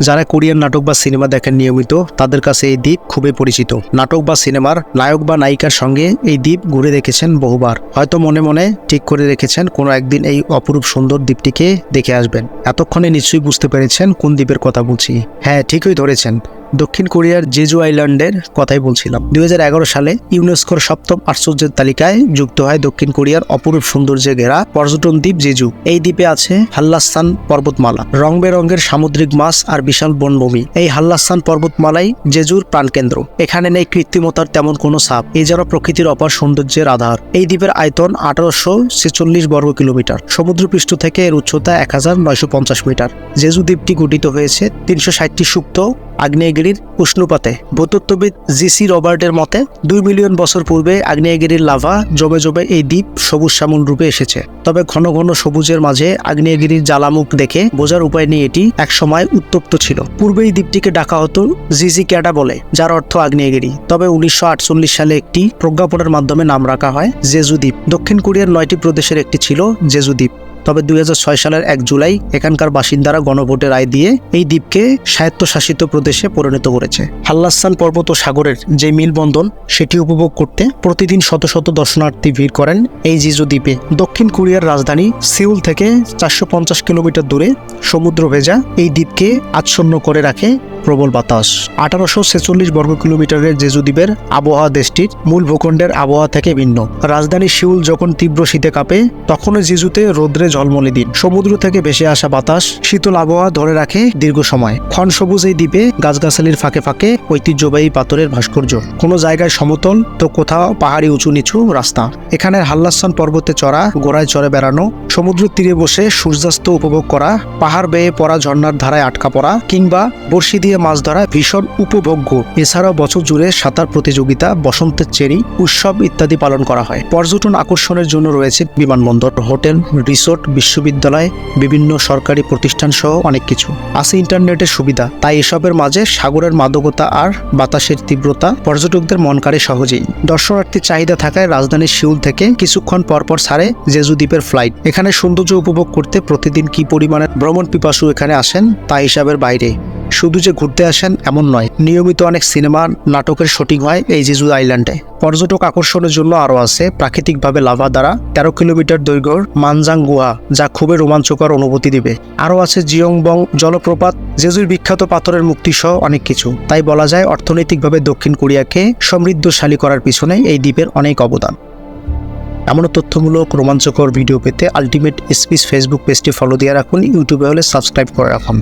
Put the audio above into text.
যারা কোরিয়ান নাটক বা সিনেমা দেখেন নিয়মিত, তাদের কাছে এই দ্বীপ খুবই পরিচিত। নাটক বা সিনেমার নায়ক বা নায়িকার সঙ্গে এই দ্বীপ ঘুরে দেখেছেন বহুবার। হয়তো মনে মনে ঠিক করে রেখেছেন, কোনো একদিন এই অপরূপ সুন্দর দ্বীপটিকে দেখে আসবেন। এতক্ষণে নিশ্চয়ই বুঝতে পেরেছেন কোন দ্বীপের কথা বলছি হ্যাঁ ঠিকই ধরেছেন। দক্ষিণ কোরিয়ার জেজু আইল্যান্ডের কথাই বলছিলাম। দুই হাজার এগারো সালে ইউনেস্কোর সপ্তম আশ্চর্যের তালিকায় যুক্ত হয় দক্ষিণ কোরিয়ার অপরূপ সৌন্দর্যে ঘেরা পর্যটন দ্বীপ জেজু। এই দ্বীপে আছে হাল্লাস্তান পর্বতমালা রং বেরঙের সামুদ্রিক মাছ আর বিশাল বনভূমি। এই হাল্লাস্তান পর্বতমালাই জেজুর প্রাণকেন্দ্র। এখানে নেই কৃত্রিমতার তেমন কোনো সাপ এ যেন প্রকৃতির অপার সৌন্দর্যের আধার। এই দ্বীপের আয়তন আঠারোশো ছেচল্লিশ বর্গ কিলোমিটার। সমুদ্রপৃষ্ঠ থেকে এর উচ্চতা এক হাজার নয়শো পঞ্চাশ মিটার। জেজু দ্বীপটি গঠিত হয়েছে তিনশো ষাটটি সুপ্ত আগ্নেয়গিরির উষ্ণপাতে। ভূতত্ত্ববিদ জিসি রবার্টের মতে, দুই মিলিয়ন বছর পূর্বে আগ্নেয়গিরির লাভা জমে জমে এই দ্বীপ সবুজ শ্যামল রূপে এসেছে। তবে ঘন ঘন সবুজের মাঝে আগ্নেয়গিরির জ্বালামুখ দেখে বোঝার উপায় নেই এটি একসময় উত্তপ্ত ছিল। পূর্বে এই দ্বীপটিকে ডাকা হতো জিজি ক্যাডা বলে, যার অর্থ আগ্নেয়গিরি। তবে উনিশশো আটচল্লিশ সালে একটি প্রজ্ঞাপনের মাধ্যমে নাম রাখা হয় জেজু দ্বীপ। দক্ষিণ কোরিয়ার নয়টি প্রদেশের একটি ছিল জেজু দ্বীপ। তবে দুই হাজার ছয় সালের এক জুলাই এখানকার বাসিন্দারা গণভোটের রায় দিয়ে এই দ্বীপকে স্বায়ত্তশাসিত প্রদেশে পরিণত করেছে। হাল্লাস্তান পর্বত সাগরের যে মিলবন্ধন, সেটি উপভোগ করতে প্রতিদিন শত শত দর্শনার্থী ভিড় করেন এই জিজু দ্বীপে। দক্ষিণ কোরিয়ার রাজধানী সিউল থেকে চারশো পঞ্চাশ কিলোমিটার দূরে সমুদ্র ভেজা এই দ্বীপকে আচ্ছন্ন করে রাখে প্রবল বাতাস। আঠারোশো ছেচল্লিশ বর্গ কিলোমিটারের জেজু দ্বীপের আবহাওয়া দেশটির মূল ভূখণ্ডের আবহাওয়া থেকে ভিন্ন। রাজধানী শিউল যখন তীব্র শীতে কাঁপে, তখনও জিজুতে রোদ্রে ঝলমলে দিন। সমুদ্র থেকে ভেসে আসা বাতাস শীতল আবহাওয়া ধরে রাখে দীর্ঘ সময়। ক্ষণ সবুজ এই দ্বীপে গাছগাছালির ফাঁকে ফাঁকে ঐতিহ্যবাহী পাথরের ভাস্কর্য। কোনো জায়গায় সমতল, তো কোথাও পাহাড়ি উঁচু নিচু রাস্তা। এখানে হাল্লাস্তান পর্বতে চড়া, গোড়ায় চড়ে বেড়ানো, সমুদ্রের তীরে বসে সূর্যাস্ত উপভোগ করা, পাহাড় বেয়ে পড়া ঝর্ণার ধারায় আটকা পড়া, কিংবা বড়শি দিয়ে মাছ ধরা ভীষণ উপভোগ্য। এছাড়াও বছর জুড়ে সাঁতার প্রতিযোগিতা, বসন্তের চেরি, উৎসব ইত্যাদি পালন করা হয়। পর্যটন আকর্ষণের জন্য রয়েছে বিমানবন্দর, হোটেল, রিসোর্ট, বিশ্ববিদ্যালয়, বিভিন্ন সরকারি প্রতিষ্ঠান সহ অনেক কিছু। আছে ইন্টারনেটের সুবিধা, তাই এসবের মাঝে সাগরের মাদকতা আর বাতাসের তীব্রতা পর্যটকদের মন কাড়ে সহজেই। দর্শনার্থীর চাহিদা থাকায় রাজধানীর শিউল থেকে কিছুক্ষণ পরপর ছাড়ে জেজু দ্বীপের ফ্লাইট। এখানে সৌন্দর্য উপভোগ করতে প্রতিদিন কি পরিমাণের ভ্রমণ পিপাসু এখানে আসেন, তা হিসাবের বাইরে। শুধু যে ঘুরতে আসেন এমন নয়, নিয়মিত অনেক সিনেমা, নাটকের শুটিং হয় এই জেজু আইল্যান্ডে। পর্যটক আকর্ষণের জন্য আরও আছে প্রাকৃতিকভাবে লাভা দ্বারা তেরো কিলোমিটার দৈর্ঘ্যর মানজাং গুহা যা খুবই রোমাঞ্চকর অনুভূতি দিবে। আরও আছে জিয়ংবং জলপ্রপাত, জেজুর বিখ্যাত পাথরের মুক্তি সহ অনেক কিছু। তাই বলা যায় অর্থনৈতিকভাবে দক্ষিণ কোরিয়াকে সমৃদ্ধশালী করার পিছনে এই দ্বীপের অনেক অবদান। এমন তথ্যমূলক, রোমাঞ্চকর ভিডিও পেতে আলটিমেট স্পিচ ফেসবুক পেজটি ফলো দিয়ে রাখুন। ইউটিউবে হলে সাবস্ক্রাইব করে রাখুন।